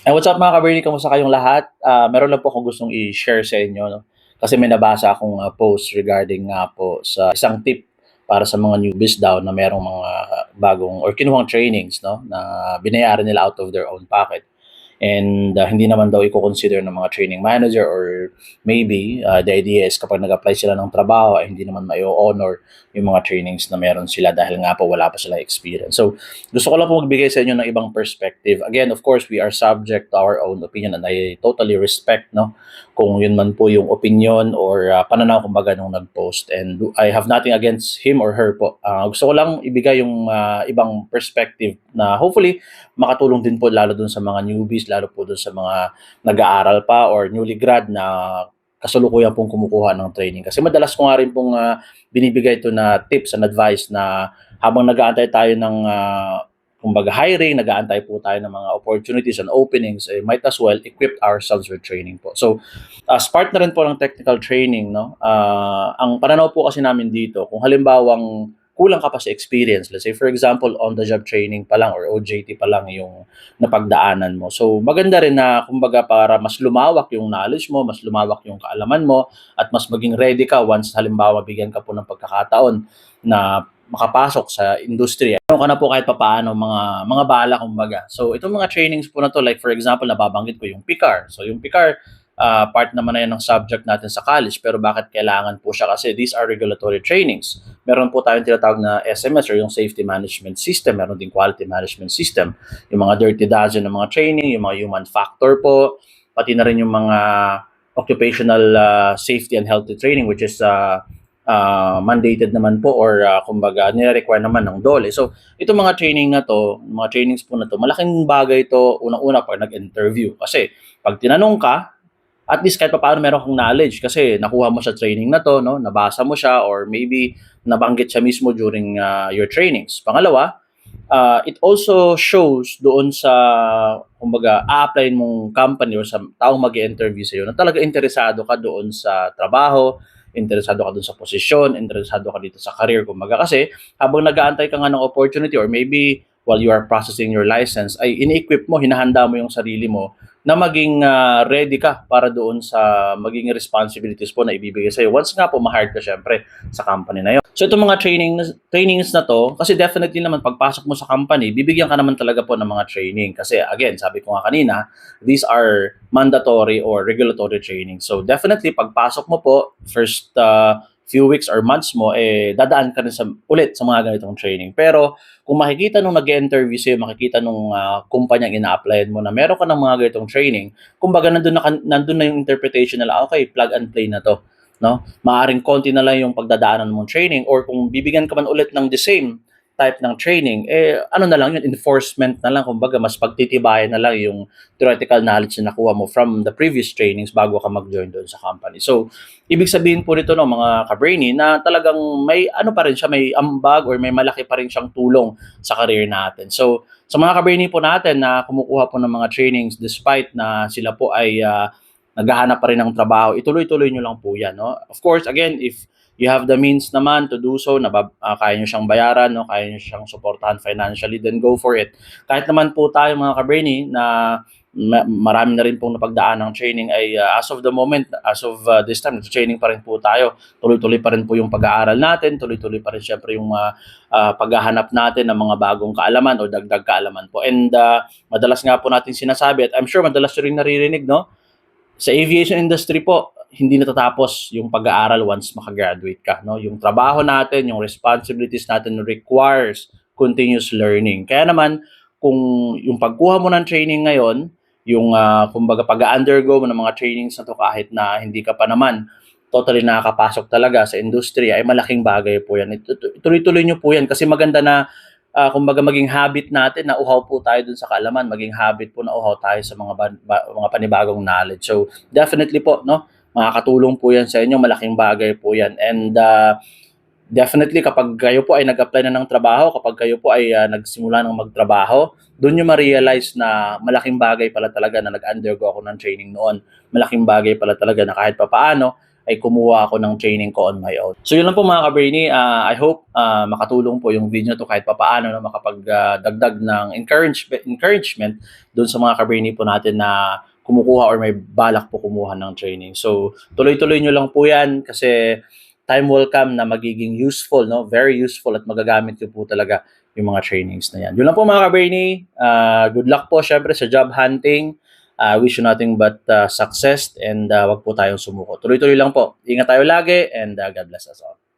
Eh, what's up mga ka-Bernie? Kamusta kayong lahat? Ah, meron lang po akong gustong i-share sa inyo. No? Kasi may nabasa akong ah, post regarding nga po sa isang tip para sa mga newbies daw na merong mga bagong or kinuhang trainings no na binayaran nila out of their own pocket and ah, hindi naman daw i-consider ng mga training manager or maybe ah, the idea is kapag nag-apply sila ng trabaho ay hindi naman mai-honor yung mga trainings na meron sila dahil nga po wala pa sila experience. So, gusto ko lang po magbigay sa inyo ng ibang perspective. Again, of course, we are subject to our own opinion and I totally respect no kung yun man po yung opinion or uh, pananaw kumbaga nung nag-post and I have nothing against him or her po. Ah, gusto ko lang ibigay yung ah, ibang perspective na hopefully makatulong din po lalo dun sa mga newbies, lalo po dun sa mga nag-aaral pa or newly grad na kasalukuyan pong kumukuha ng training. Kasi madalas ko nga rin pong ah, binibigay ito na tips and advice na habang nag-aantay tayo ng ah, kumbaga hiring, nag-aantay po tayo ng mga opportunities and openings, eh, might as well equip ourselves with training po. So, as part na rin po ng technical training, no, ah, ang pananaw po kasi namin dito, kung halimbawang kulang ka pa sa experience, let's say for example, on-the-job training pa lang or OJT pa lang yung napagdaanan mo. So, maganda rin na, kumbaga, para mas lumawak yung knowledge mo, mas lumawak yung kaalaman mo, at mas maging ready ka once halimbawa bigyan ka po ng pagkakataon na makapasok sa industriya. Meron ka na po kahit papaano mga mga bala kumbaga. So itong mga trainings po na to like for example nababanggit ko yung PICAR. So yung PICAR ah, part naman na yan ng subject natin sa college pero bakit kailangan po siya kasi these are regulatory trainings. Meron po tayong tinatawag na SMS or yung Safety Management System, meron din Quality Management System. Yung mga dirty dozen ng mga training, yung mga human factor po, pati na rin yung mga occupational ah, safety and healthy training which is uh, uh, mandated naman po or uh, kumbaga nire-require naman ng DOLE. So, itong mga training na to, mga trainings po na to, malaking bagay to unang-una pag nag-interview. Kasi pag tinanong ka, at least kahit paano meron kang knowledge kasi nakuha mo sa training na to, no? nabasa mo siya or maybe nabanggit siya mismo during uh, your trainings. Pangalawa, uh, it also shows doon sa kumbaga a-apply mong company or sa taong mag interview sa iyo na talaga interesado ka doon sa trabaho, interesado ka dun sa posisyon, interesado ka dito sa career, kumbaga. Kasi habang nag-aantay ka nga ng opportunity or maybe while you are processing your license, ay ini-equip mo, hinahanda mo yung sarili mo na maging ah, ready ka para doon sa maging responsibilities po na ibibigay sa'yo. Once nga po, ma-hire ka syempre sa company na yun. So itong mga training, trainings na to, kasi definitely naman pagpasok mo sa company, bibigyan ka naman talaga po ng mga training. Kasi again, sabi ko nga kanina, these are mandatory or regulatory training. So definitely pagpasok mo po, first uh, few weeks or months mo, eh, dadaan ka rin sa, ulit sa mga ganitong training. Pero, kung makikita nung nag-interview sa'yo, makikita nung uh, kumpanyang ina-applyan mo na meron ka ng mga ganitong training, kumbaga nandun na, nandun na yung interpretation nila, okay, plug and play na to. No? Maaring konti na lang yung pagdadaanan mong training or kung bibigyan ka man ulit ng the same type ng training, eh ano na lang yun, enforcement na lang, kumbaga mas pagtitibayan na lang yung theoretical knowledge na nakuha mo from the previous trainings bago ka mag-join doon sa company. So, ibig sabihin po nito no, mga ka-brainy na talagang may ano pa rin siya, may ambag or may malaki pa rin siyang tulong sa career natin. So, sa mga ka-brainy po natin na kumukuha po ng mga trainings despite na sila po ay uh, naghahanap pa rin ng trabaho, ituloy-tuloy nyo lang po yan. No? Of course, again, if you have the means naman to do so, na uh, kaya nyo siyang bayaran, no? kaya nyo siyang supportahan financially, then go for it. Kahit naman po tayo mga kabrainy na marami na rin pong napagdaan ng training ay uh, as of the moment, as of uh, this time, training pa rin po tayo. Tuloy-tuloy pa rin po yung pag-aaral natin, tuloy-tuloy pa rin syempre yung uh, uh, paghahanap natin ng mga bagong kaalaman o dagdag kaalaman po. And uh, madalas nga po natin sinasabi at I'm sure madalas rin naririnig, no? Sa aviation industry po, hindi natatapos yung pag-aaral once makagraduate ka. No? Yung trabaho natin, yung responsibilities natin requires continuous learning. Kaya naman, kung yung pagkuha mo ng training ngayon, yung uh, kumbaga pag-undergo mo ng mga trainings na to kahit na hindi ka pa naman totally nakakapasok talaga sa industriya ay malaking bagay po yan. Ituloy-tuloy nyo po yan kasi maganda na uh, kumbaga maging habit natin na uhaw po tayo dun sa kalaman, maging habit po na uhaw tayo sa mga ba- ba- mga panibagong knowledge. So definitely po, no? Makakatulong po yan sa inyo, malaking bagay po yan. And uh, definitely kapag kayo po ay nag-apply na ng trabaho, kapag kayo po ay uh, nagsimula ng magtrabaho, doon nyo ma-realize na malaking bagay pala talaga na nag-undergo ako ng training noon. Malaking bagay pala talaga na kahit papaano ay kumuha ako ng training ko on my own. So yun lang po mga ka-brainy. Ah, I hope ah, makatulong po yung video to kahit papaano na makapagdagdag ng encouragement, encouragement doon sa mga ka-brainy po natin na kumukuha or may balak po kumuha ng training. So tuloy-tuloy nyo lang po yan kasi time will come na magiging useful, no? Very useful at magagamit ko po talaga yung mga trainings na yan. Yun lang po mga ka-brainy. Ah, good luck po syempre sa job hunting. I wish you nothing but uh, success and uh, wag po tayong sumuko. Tuloy-tuloy lang po. Ingat tayo lagi and uh, God bless us all.